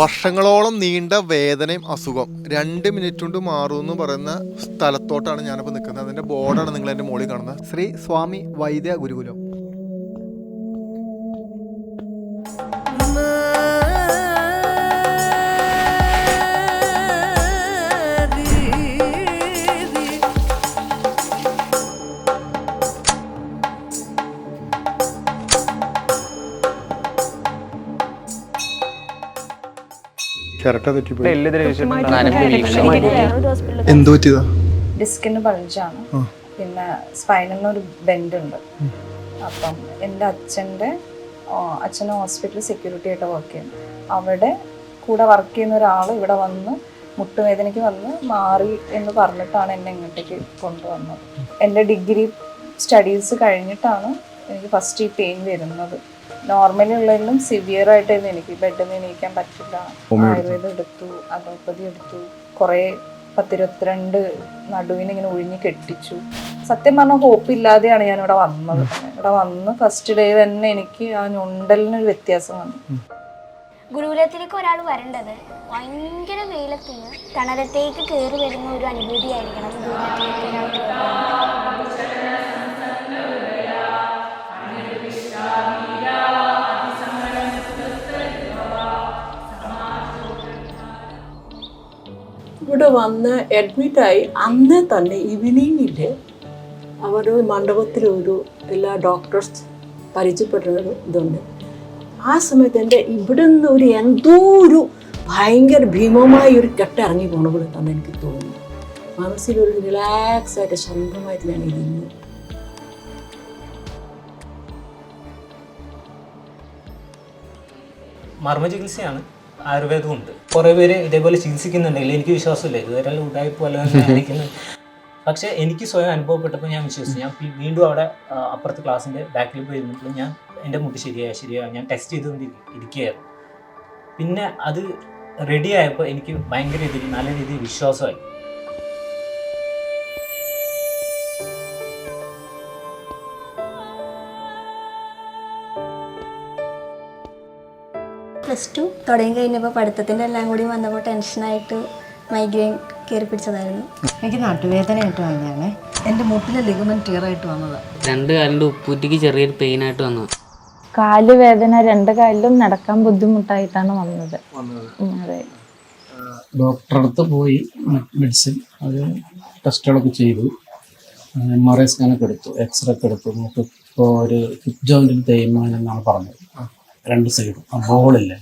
വർഷങ്ങളോളം നീണ്ട വേദനയും അസുഖം രണ്ട് മിനിറ്റ് കൊണ്ട് മാറും എന്ന് പറയുന്ന സ്ഥലത്തോട്ടാണ് ഞാനിപ്പോൾ നിൽക്കുന്നത്. അതിന്റെ ബോർഡാണ് നിങ്ങൾ എന്റെ മുകളിൽ കാണുന്നത്. ശ്രീ സ്വാമി വൈദ്യ ഗുരുകുലം ചിരട്ട തെറ്റിപ്പോയി. എന്തോ പറ്റിയതാ? ഡിസ്കിന് ബൾജാണ് പിന്നെ സ്പൈനലിന് ഒരു ബെൻഡ് ഉണ്ട്. അപ്പം എന്റെ അച്ഛന്റെ അച്ഛൻ ഹോസ്പിറ്റലിൽ സെക്യൂരിറ്റി ആയിട്ട് വർക്ക് ചെയ്യുന്നു. അവിടെ കൂടെ വർക്ക് ചെയ്യുന്ന ഒരാൾ ഇവിടെ വന്ന് മുട്ടുവേദനയ്ക്ക് വന്ന് മാറി എന്ന് പറഞ്ഞിട്ടാണ് എന്നെ ഇങ്ങോട്ടേക്ക് കൊണ്ടുവന്നത്. എന്റെ ഡിഗ്രി സ്റ്റഡീസ് കഴിഞ്ഞിട്ടാണ് എനിക്ക് ഫസ്റ്റ് ഈ പെയിൻ വരുന്നത്. നോർമലി ഉള്ളതിലും സിവിയർ ആയിട്ടായിരുന്നു എനിക്ക്. ബെഡിൽ നിന്ന് എണീക്കാൻ പറ്റില്ല. ആയുർവേദം എടുത്തു അലോപ്പതി എടുത്തു. കുറേ പത്തിരുപത്തിരണ്ട് നടുവിനിങ്ങനെ ഒഴിഞ്ഞ് കെട്ടിച്ചു. സത്യം പറഞ്ഞാൽ ഹോപ്പ് ഇല്ലാതെയാണ് ഞാൻ ഇവിടെ വന്നത്. ഇവിടെ വന്ന് ഫസ്റ്റ് ഡേ തന്നെ എനിക്ക് ആ ഞൊണ്ടലിനൊരു വ്യത്യാസം വന്നു. ഗുരുകുലത്തിലേക്ക് ഒരാൾ വരേണ്ടത് ഭയങ്കര വെയിലത്തിൽ തണലത്തേക്ക് കയറി വരുന്ന ഒരു അനുഭൂതിയായിരിക്കണം ഗുരുകുലത്തിലേക്ക് ഇവിടെ വന്ന് അഡ്മിറ്റായി അന്നേ തന്നെ ഈവനിങ്ങിൽ മണ്ഡപത്തിൽ ഒരു എല്ലാ ഡോക്ടേഴ്സ് പരിചയപ്പെടുന്ന ഇതുണ്ട്. ആ സമയത്ത് എന്റെ ഇവിടെ നിന്ന് ഒരു എന്തോ ഒരു ഭയങ്കര ഭീമമായ ഒരു കെട്ട ഇറങ്ങി പോണ പോലെ തന്നെ എനിക്ക് തോന്നുന്നു. മനസ്സിലൊരു റിലാക്സ് ആയിട്ട് ശാന്തമായിട്ട് ഞാൻ ഇരുന്നു. മർമ്മ ചികിത്സയാണ്. ആയുർവേദവും ഉണ്ട്. കുറേ പേര് ഇതേപോലെ ചികിത്സിക്കുന്നുണ്ടെങ്കിൽ എനിക്ക് വിശ്വാസമില്ല. ഇതുവരെ ഉടായ്പ വല്ലതും പക്ഷെ എനിക്ക് സ്വയം അനുഭവപ്പെട്ടപ്പോൾ ഞാൻ വിശ്വസിച്ചു. ഞാൻ വീണ്ടും അവിടെ അപ്പുറത്തെ ക്ലാസ്സിന്റെ ബാക്കിൽ പോയി ഇരുന്നിട്ട് ഞാൻ എന്റെ മുട്ട് ശരിയായ ശരിയായ. ഞാൻ ടെസ്റ്റ് ചെയ്തുകൊണ്ട് ഇരിക്കുകയായിരുന്നു. പിന്നെ അത് റെഡി ആയപ്പോൾ എനിക്ക് ഭയങ്കര രീതിയിൽ നല്ല രീതിയിൽ വിശ്വാസമായി. പ്ലസ് ടു തുടങ്ങി കഴിഞ്ഞപ്പോൾ പഠിത്തത്തിന്റെ എല്ലാം കൂടി വന്നപ്പോൾ ടെൻഷനായിട്ട് മൈഗ്രെയിൻ കയറി പിടിച്ചതായിരുന്നു. എനിക്ക് നടുവേദനയായിട്ട് വന്നതാണ്. എന്റെ മുട്ടിലെ ലിഗമെന്റ് ടിയർ ആയിട്ട് വന്നത്. രണ്ട് കാലിന്റെ ഉപ്പൂറ്റിക്ക് ചെറിയൊരു പെയിൻ ആയിട്ട് വന്നു കാൽ വേദന രണ്ട് കാലിലും നടക്കാൻ ബുദ്ധിമുട്ടായിട്ടാണ് വന്നത്. ഉം, അതെ. ഡോക്ടറെ അടുത്ത് പോയി മെഡിസിൻ അത് ടെസ്റ്റുകളൊക്കെ ചെയ്തു. എം ആർ ഐ സ്കാനൊക്കെ എടുത്തു എക്സ്റേ ഒക്കെ എടുത്തു. നമുക്ക് ഇപ്പോൾ ഒരു ഹിപ്പ് ജോയിന്റിൽ തേയ്മാനം എന്നാണ് പറഞ്ഞത്. രണ്ട് സൈഡും ആ ബോളില്ല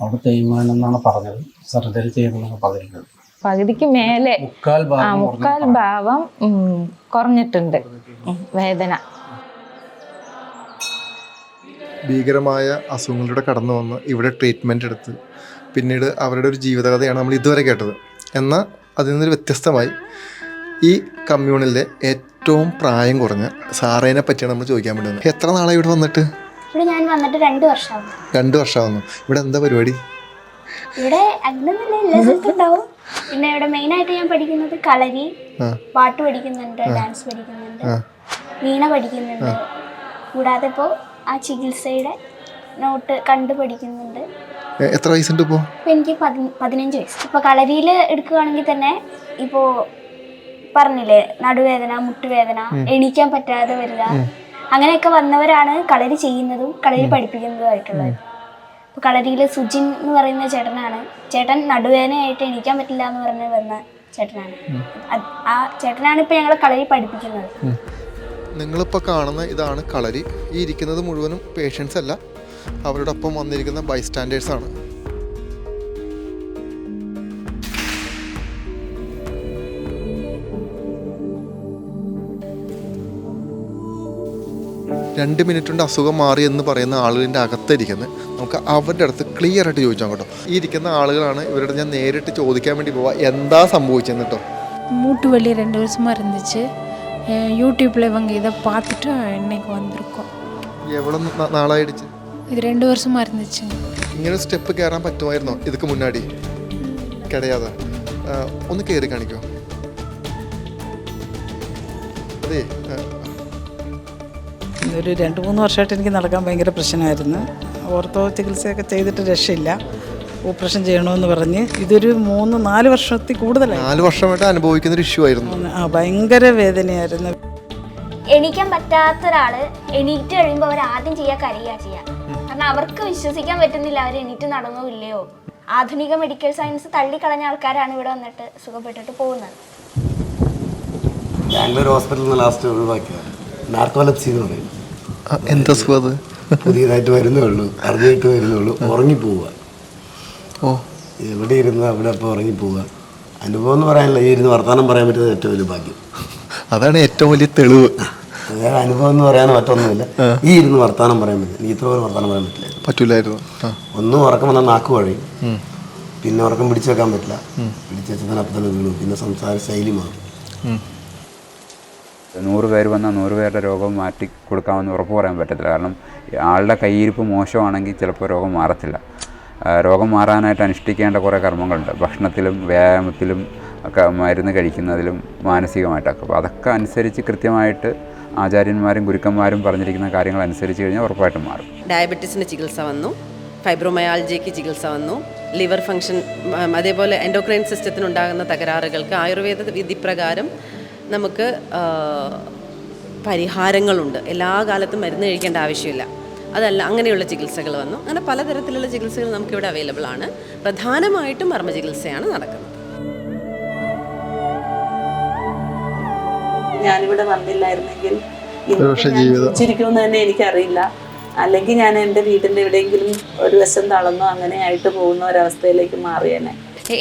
അവിടെ തേയ്മാനം എന്നാണ് പറഞ്ഞത്. സർജറി ചെയ്യണമെന്നാണ് പറഞ്ഞിരിക്കുന്നത് പകുതിക്ക്. മേലെ. മുക്കാൽ ഭാഗം മുക്കാൽ ഭാവം കുറഞ്ഞിട്ടുണ്ട്. വേദന. ഭീകരമായ അസുഖങ്ങളിലൂടെ കടന്നു വന്ന് ഇവിടെ ട്രീറ്റ്മെന്റ് എടുത്ത് പിന്നീട് അവരുടെ ഒരു ജീവിതകഥയാണ് നമ്മൾ ഇതുവരെ കേട്ടത്. എന്നാൽ അതിൽ നിന്നൊരു വ്യത്യസ്തമായി ഈ കമ്മ്യൂണിലെ ഏറ്റവും പ്രായം കുറഞ്ഞ സാറേനെ പറ്റിയാണ് നമ്മൾ ചോദിക്കാൻ വേണ്ടി എത്ര നാളായി ഇവിടെ വന്നിട്ട്? ഇവിടെ ഞാൻ വന്നിട്ട് രണ്ട് വർഷമാവുന്നു രണ്ട് വർഷമാവുന്നു. ഇവിടെ എന്താ പരിപാടി? ഇവിടെ അങ്ങനെയൊന്നുമില്ല എല്ലാ സ്ഥലത്തും ഉണ്ടാവും. പിന്നെ ഇവിടെ മെയിനായിട്ട് ഞാൻ പഠിക്കുന്നത് കളരി. പാട്ട് പഠിക്കുന്നുണ്ട് ഡാൻസ് പഠിക്കുന്നുണ്ട് വീണ പഠിക്കുന്നുണ്ട്. കൂടാതെ ഇപ്പോൾ ആ ചികിത്സയുടെ നോട്ട് കണ്ടു പഠിക്കുന്നുണ്ട്. എത്ര വയസ്സുണ്ട് ഇപ്പോൾ ഇപ്പം? എനിക്ക് പതിനഞ്ച് വയസ്സ്. ഇപ്പോൾ കളരിയിൽ എടുക്കുകയാണെങ്കിൽ തന്നെ ഇപ്പോൾ പറഞ്ഞില്ലേ നടുവേദന മുട്ടുവേദന എണീക്കാൻ പറ്റാതെ വരിക. അങ്ങനെയൊക്കെ വന്നവരാണ് കളരി ചെയ്യുന്നതും കളരി പഠിപ്പിക്കുന്നതുമായിട്ടുള്ളത്. ഇപ്പോൾ കളരിയിൽ സുജിൻ എന്ന് പറയുന്ന ചേട്ടനാണ്. ചേട്ടൻ നടുവേദനയായിട്ട് എണീക്കാൻ പറ്റില്ല എന്ന് പറഞ്ഞ് വന്ന ചേട്ടനാണ്. ആ ചേട്ടനാണ് ഇപ്പോൾ ഞങ്ങളെ കളരി പഠിപ്പിക്കുന്നത്. നിങ്ങളിപ്പോൾ കാണുന്ന ഇതാണ് കളരി. ഈ ഇരിക്കുന്നത് മുഴുവനും പേഷ്യൻസ് അല്ല. അവരോടൊപ്പം വന്നിരിക്കുന്ന ബൈസ്റ്റാൻഡേഴ്സ് രണ്ട് മിനിറ്റ് കൊണ്ട് അസുഖം മാറി എന്ന് പറയുന്ന ആളുകളുടെ അകത്തിരിക്കുന്നത് നമുക്ക് അവരുടെ അടുത്ത് ക്ലിയർ ആയിട്ട് ചോദിച്ചാൽ കേട്ടോ ഈ ഇരിക്കുന്ന ആളുകളാണ് ഇവരുടെ ഞാൻ നേരിട്ട് ചോദിക്കാൻ വേണ്ടി പോവാ എന്താ സംഭവിച്ചെന്ന് കേട്ടോ மூட்டு வலி ரெண்டு வருஷமாக இருந்துச்சு யூடியூப்பில் இவங்க இதை பார்த்துட்டு இன்னைக்கு வந்திருக்கோம் എവിടെ നാളായിടിച്ച് இது ரெண்டு வருஷமாக இருந்துச்சுங்க ഇങ്ങനെ സ്റ്റെപ്പ് കയറാൻ പറ്റുമായിരുന്നോ ഇതൊക്കെ മുന്നാടി കിടയാതെ ആ, ഒന്ന് കയറി കാണിക്കോ അതെ ആ, ഒരു രണ്ട് മൂന്ന് വർഷമായിട്ട് എനിക്ക് നടക്കാൻ ഭയങ്കര പ്രശ്നമായിരുന്നു. ഓർത്തോ ചികിത്സയൊക്കെ ചെയ്തിട്ട് രക്ഷയില്ല. ഓപ്പറേഷൻ ചെയ്യണമെന്ന് പറഞ്ഞ് ഇതൊരു മൂന്ന് നാല് വർഷത്തിൽ കൂടുതലായി. നാല് വർഷമായിട്ട് അനുഭവിക്കുന്ന ഒരു ഇഷ്യൂ ആയിരുന്നു. ആ ഭയങ്കര വേദനയായിരുന്നു. എണീക്കാൻ പറ്റാത്ത ഒരാൾ എണീറ്റ് കഴിയുമ്പോൾ അവർ ആദ്യം ചെയ്യാൻ കരയുക ചെയ്യാ. കാരണം അവർക്ക് വിശ്വസിക്കാൻ പറ്റുന്നില്ല അവർ എണീറ്റ് നടന്നോ ഇല്ലയോ. ആധുനിക മെഡിക്കൽ സയൻസ് തള്ളിക്കളഞ്ഞ ആൾക്കാരാണ് ഇവിടെ വന്നിട്ട് സുഖപ്പെട്ടിട്ട് പോകുന്നത്. ബാംഗ്ലൂർ ഹോസ്പിറ്റലിൽ നിന്ന് ലാസ്റ്റ് ഒഴിവാക്കിയാണ് നാർക്കോലപ്സി എന്ന് പറയും. ആ, എന്താ സുഖം അത്? പുതിയതായിട്ട് വരുന്നേ ഉള്ളൂ. അറിഞ്ഞിട്ട് വരുന്നേ ഉള്ളൂ. ഉറങ്ങിപ്പോവുക ഓ. എവിടെ ഇരുന്ന് അവിടെ അപ്പോൾ ഉറങ്ങിപ്പോവുക അനുഭവം എന്ന് പറയാനില്ല. ഈ ഇരുന്ന് വർത്തമാനം പറയാൻ പറ്റുന്നത് ഏറ്റവും വലിയ ഭാഗ്യം. അതാണ് ഏറ്റവും വലിയ തെളിവ്. വേറെ അനുഭവം എന്ന് പറയാൻ മറ്റൊന്നുമില്ല. ഈ ഇരുന്ന് വർത്തമാനം പറയാൻ പറ്റില്ല. എനിക്ക് ഇത്ര പോലും വർത്തമാനം പറയാൻ പറ്റില്ല. പറ്റൂലായിരുന്നു. ഒന്നും ഉറക്കം വന്നാൽ നാക്ക് വഴയും. പിന്നെ ഉറക്കം പിടിച്ചു വെക്കാൻ പറ്റില്ല. പിടിച്ചു വെച്ചാൽ അപ്പം തന്നെ വീണു. പിന്നെ സംസാര ശൈലി മാറും. നൂറ് പേര് വന്നാൽ നൂറ് പേരുടെ രോഗം മാറ്റി കൊടുക്കാമെന്ന് ഉറപ്പ് പറയാൻ പറ്റത്തില്ല. കാരണം ആളുടെ കയ്യിരിപ്പ് മോശമാണെങ്കിൽ ചിലപ്പോൾ രോഗം മാറത്തില്ല. രോഗം മാറാനായിട്ട് അനുഷ്ഠിക്കേണ്ട കുറേ കർമ്മങ്ങളുണ്ട്. ഭക്ഷണത്തിലും വ്യായാമത്തിലും ഒക്കെ മരുന്ന് കഴിക്കുന്നതിലും മാനസികമായിട്ടൊക്കെ. അപ്പോൾ അതൊക്കെ അനുസരിച്ച് കൃത്യമായിട്ട് ആചാര്യന്മാരും ഗുരുക്കന്മാരും പറഞ്ഞിരിക്കുന്ന കാര്യങ്ങൾ അനുസരിച്ച് കഴിഞ്ഞാൽ ഉറപ്പായിട്ടും മാറും. ഡയബറ്റീസിന് ചികിത്സ വന്നു. ഫൈബ്രോമയാൾജിയയ്ക്ക് ചികിത്സ വന്നു. ലിവർ ഫംഗ്ഷൻ അതേപോലെ എൻഡോക്രൈൻ സിസ്റ്റത്തിനുണ്ടാകുന്ന തകരാറുകൾക്ക് ആയുർവേദ വിധിപ്രകാരം നമുക്ക് പരിഹാരങ്ങളുണ്ട്. എല്ലാ കാലത്തും മരുന്ന് കഴിക്കേണ്ട ആവശ്യമില്ല. അതല്ല അങ്ങനെയുള്ള ചികിത്സകൾ വന്നു. അങ്ങനെ പലതരത്തിലുള്ള ചികിത്സകൾ നമുക്കിവിടെ അവൈലബിൾ ആണ്. പ്രധാനമായിട്ടും മർമ്മ ചികിത്സയാണ് നടക്കുന്നത്. ഞാനിവിടെ വന്നില്ലായിരുന്നെങ്കിൽ ഒരുപക്ഷെ ജീവിതം ജീവിച്ചിരിക്കുമെന്ന് തന്നെ എനിക്കറിയില്ല. അല്ലെങ്കിൽ ഞാൻ എന്റെ വീടിന്റെ എവിടെയെങ്കിലും ഒരു വശം തളർന്നോ അങ്ങനെ ആയിട്ട് പോകുന്ന ഒരവസ്ഥയിലേക്ക് മാറിയേനെ.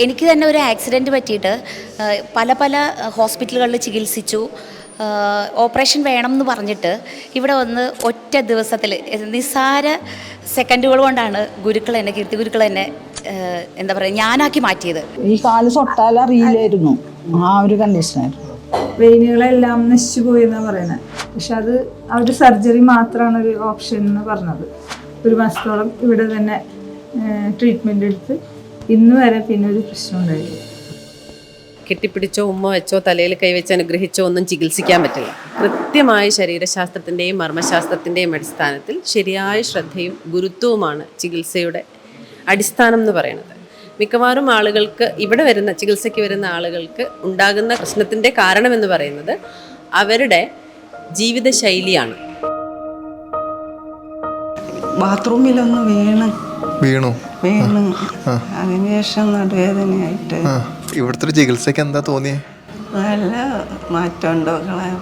എനിക്ക് തന്നെ ഒരു ആക്സിഡന്റ് പറ്റിയിട്ട് പല പല ഹോസ്പിറ്റലുകളിൽ ചികിത്സിച്ചു. ഓപ്പറേഷൻ വേണം എന്ന് പറഞ്ഞിട്ട് ഇവിടെ വന്ന് ഒറ്റ ദിവസത്തിൽ നിസ്സാര സെക്കൻഡുകൾ കൊണ്ടാണ് ഗുരുക്കൾ എന്നെ കീർത്തി ഗുരുക്കൾ എന്നെ എന്താ പറയുക ഞാനാക്കി മാറ്റിയത്. ഈ കാൽ തൊട്ടാൽ അറിയില്ലായിരുന്നു. ആ ഒരു കണ്ടീഷനായിരുന്നു വെയിനുകളെല്ലാം നശിച്ചു പോയി എന്നാണ് പറയുന്നത് പക്ഷെ അത് ആ ഒരു സർജറി മാത്രമാണ് ഒരു ഓപ്ഷൻ എന്ന് പറഞ്ഞത്. ഒരു മാസത്തോളം ഇവിടെ തന്നെ ട്രീറ്റ്മെന്റ് എടുത്ത് ഇന്ന് വരെ പിന്നെ ഒരു പ്രശ്നം ഉണ്ടായില്ല കെട്ടിപ്പിടിച്ചോ ഉമ്മ വെച്ചോ തലയിൽ കൈവച്ച് അനുഗ്രഹിച്ചോ ഒന്നും ചികിത്സിക്കാൻ പറ്റില്ല. കൃത്യമായ ശരീരശാസ്ത്രത്തിന്റെയും മർമ്മശാസ്ത്രത്തിന്റെയും അടിസ്ഥാനത്തിൽ ശരിയായ ശ്രദ്ധയും ഗുരുത്വവുമാണ് ചികിത്സയുടെ അടിസ്ഥാനം എന്ന് പറയുന്നത്. മിക്കവാറും ആളുകൾക്ക് ഇവിടെ വരുന്ന ചികിത്സയ്ക്ക് വരുന്ന ആളുകൾക്ക് ഉണ്ടാകുന്ന പ്രശ്നത്തിന്റെ കാരണമെന്ന് പറയുന്നത് അവരുടെ ജീവിതശൈലിയാണ്. ബാത്റൂമിലൊന്ന് വീണ്. വീണു. വീണ് അതിനുശേഷം നടുവേദനയായിട്ട്. ഇവിടുത്തെ ചികിത്സക്ക് ചികിത്സയ്ക്ക് എന്താ തോന്നിയേ? നല്ല മാറ്റമുണ്ടോ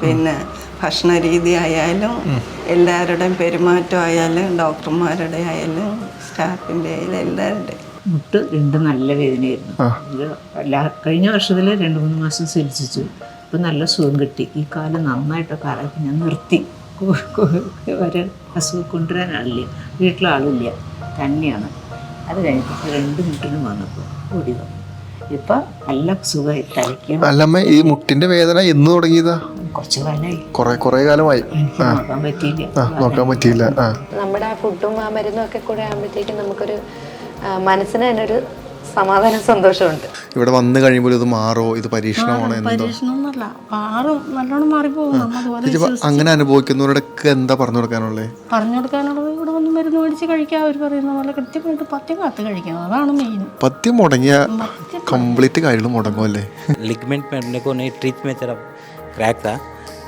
പിന്നെ ഭക്ഷണ രീതി ആയാലും എല്ലാവരുടെയും പെരുമാറ്റം ആയാലും ഡോക്ടർമാരുടെ ആയാലും സ്റ്റാഫിന്റെ ആയാലും എല്ലാവരുടെയും. മുട്ട് രണ്ട് നല്ല വേദനയായിരുന്നു. ഇത് എല്ലാ കഴിഞ്ഞ വർഷത്തിൽ രണ്ട് മൂന്ന് മാസം ചികിത്സിച്ചു. ഇപ്പം നല്ല സുഖം കിട്ടി. ഈ കാലം നന്നായിട്ട് കാലത്ത് ഞാൻ നിർത്തി. വരെ അസുഖം കൊണ്ടുവരാനാളില്ല. വീട്ടിലാളില്ല തന്നെയാണ്. അത് കഴിഞ്ഞിട്ട് രണ്ട് മുട്ടിനും വന്നപ്പോൾ ഓടി വന്നു. ഇപ്പൊ നല്ല സുഖമായി തലയ്ക്കും അല്ലമ്മ ഈ മുട്ടിന്റെ വേദന എന്ന് തുടങ്ങിയതാ? കുറച്ച് കാലമായി കുറെ കുറെ കാലമായി. നോക്കാൻ പറ്റിയില്ല. ആ നോക്കാൻ പറ്റിയില്ല. നമ്മുടെ ആ ഫുഡും ആ മരുന്നും ഒക്കെ കൂടെ ആകുമ്പോഴത്തേക്കും നമുക്കൊരു മനസ്സിന് തന്നെ ഒരു സമാധാനം സന്തോഷമുണ്ട് ഇവിടെ വന്നു കഴിയുമ്പോൾ ഇത് മാറോ ഇത് പരീക്ഷണമാണോ എന്തോ പരീക്ഷണമൊന്നുമല്ല മാറും നല്ലോണം മാറിപ്പോകും നമ്മൾ അതുപോലെ ചേച്ചി, അപ്പൊ അങ്ങനെ അനുഭവിക്കുന്നവരോടൊക്കെ എന്താ പറഞ്ഞു കൊടുക്കാനുള്ളത് പറഞ്ഞു കൊടുക്കാനുള്ളത് ഇവിടെ വന്ന് മരുന്ന് മേടിച്ച് കഴിക്കാം അവർ പറയുന്ന പോലെ കൃത്യമായിട്ട് പത്യം കാത്ത് കഴിക്കണം അതാണ് മെയിൻ പത്യം മുടങ്ങിയ കംപ്ലീറ്റ് കാര്യങ്ങൾ മുടങ്ങുമല്ലേ लिगमेंट में अपने को नहीं ट्रीच में तरफ क्रैक था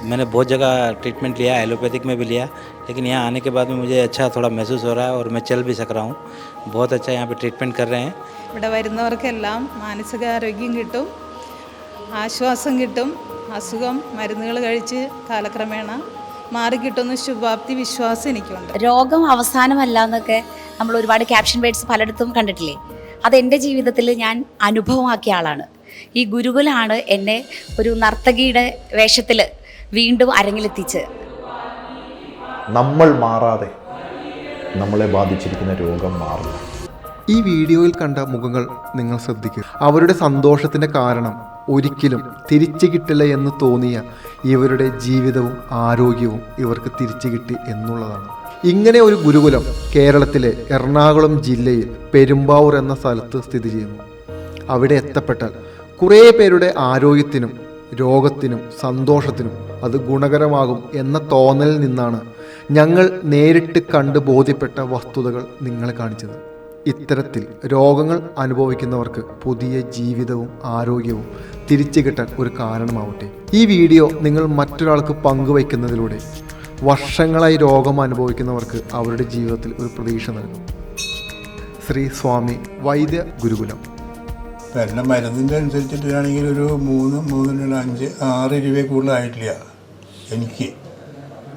मैंने बहुत जगह ट्रीटमेंट लिया एलोपैथिक में भी लिया लेकिन यहाँ आने के बाद में मुझे अच्छा थोड़ा महसूस हो रहा है और मैं चल भी सक रहा हूँ बहुत अच्छा यहाँ पे ट्रीटमेंट कर रहे हैं ഇവിടെ വരുന്നവർക്കെല്ലാം മാനസികാരോഗ്യം കിട്ടും ആശ്വാസം കിട്ടും അസുഖം മരുന്നുകൾ കഴിച്ച് കാലക്രമേണ മാറിക്കിട്ടുന്ന ശുഭാപ്തി വിശ്വാസം എനിക്കുണ്ട് രോഗം അവസാനമല്ല എന്നൊക്കെ നമ്മൾ ഒരുപാട് ക്യാപ്ഷൻ വേർഡ്സ് പലയിടത്തും കണ്ടിട്ടില്ലേ അത് എൻ്റെ ജീവിതത്തിൽ ഞാൻ അനുഭവമാക്കിയ ആളാണ് ഈ ഗുരുകുലാണ് എന്നെ ഒരു നർത്തകിയുടെ വേഷത്തിൽ വീണ്ടും അരങ്ങിലെത്തിച്ച്. നമ്മൾ മാറാതെ നമ്മളെ ബാധിച്ചിരിക്കുന്ന രോഗം മാറില്ല ഈ വീഡിയോയിൽ കണ്ട മുഖങ്ങൾ നിങ്ങൾ ശ്രദ്ധിക്കുക. അവരുടെ സന്തോഷത്തിന്റെ കാരണം ഒരിക്കലും തിരിച്ചു കിട്ടില്ല എന്ന് തോന്നിയ ഇവരുടെ ജീവിതവും ആരോഗ്യവും ഇവർക്ക് തിരിച്ചു കിട്ടി എന്നുള്ളതാണ്. ഇങ്ങനെ ഒരു ഗുരുകുലം കേരളത്തിലെ എറണാകുളം ജില്ലയിൽ പെരുമ്പാവൂർ എന്ന സ്ഥലത്ത് സ്ഥിതി ചെയ്യുന്നു. അവിടെ എത്തപ്പെട്ടാൽ കുറേ പേരുടെ ആരോഗ്യത്തിനും രോഗത്തിനും സന്തോഷത്തിനും അത് ഗുണകരമാകും എന്ന തോന്നലിൽ നിന്നാണ് ഞങ്ങൾ നേരിട്ട് കണ്ട് ബോധ്യപ്പെട്ട വസ്തുതകൾ നിങ്ങളെ കാണിച്ചത്. ഇത്തരത്തിൽ രോഗങ്ങൾ അനുഭവിക്കുന്നവർക്ക് പുതിയ ജീവിതവും ആരോഗ്യവും തിരിച്ചു കിട്ടാൻ ഒരു കാരണമാവട്ടെ. ഈ വീഡിയോ നിങ്ങൾ മറ്റൊരാൾക്ക് പങ്കുവയ്ക്കുന്നതിലൂടെ വർഷങ്ങളായി രോഗം അനുഭവിക്കുന്നവർക്ക് അവരുടെ ജീവിതത്തിൽ ഒരു പ്രതീക്ഷ നൽകും. ശ്രീ സ്വാമി വൈദ്യ ഗുരുകുലം. എന്റെ മരുന്നിന്റെ അനുസരിച്ചിട്ടാണെങ്കിൽ ഒരു മൂന്ന് മൂന്നിനുള്ള അഞ്ച് ആറ് രൂപ കൂടുതലായിട്ടില്ല. എനിക്ക്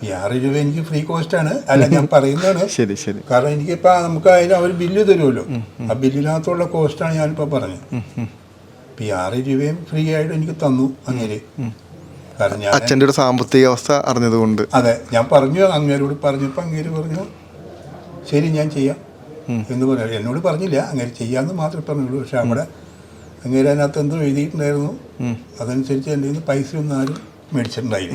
ഈ ആറ് രൂപ എനിക്ക് ഫ്രീ കോസ്റ്റാണ് അല്ല ഞാൻ പറയുന്നതാണ്. ശരി ശരി. കാരണം എനിക്കിപ്പോൾ നമുക്ക് അതിന് അവർ ബില്ല് തരുമല്ലോ. ആ ബില്ലിനകത്തുള്ള കോസ്റ്റാണ് ഞാനിപ്പോൾ പറഞ്ഞത്. ഇപ്പം ഈ ആറ് രൂപയും ഫ്രീ ആയിട്ട് എനിക്ക് തന്നു അങ്ങനെ കാരണം ഞാൻ അച്ഛന്റെ ഒരു സാമ്പത്തിക അവസ്ഥ അറിഞ്ഞതുകൊണ്ട്. അതെ ഞാൻ പറഞ്ഞു അങ്ങേരോട് പറഞ്ഞപ്പോൾ അങ്ങേര് പറഞ്ഞു ശരി ഞാൻ ചെയ്യാം. എന്ന് പറഞ്ഞു. എന്നോട് പറഞ്ഞില്ല അങ്ങനെ ചെയ്യാന്ന് മാത്രമേ പറഞ്ഞുള്ളൂ. പക്ഷെ അവിടെ അങ്ങേര് അതിനകത്ത് എന്തോ എഴുതിയിട്ടുണ്ടായിരുന്നു. അതനുസരിച്ച് എന്റെ കയ്യിൽ നിന്ന് പൈസ ഒന്നും ആരും മേടിച്ചിട്ടുണ്ടായില്ല.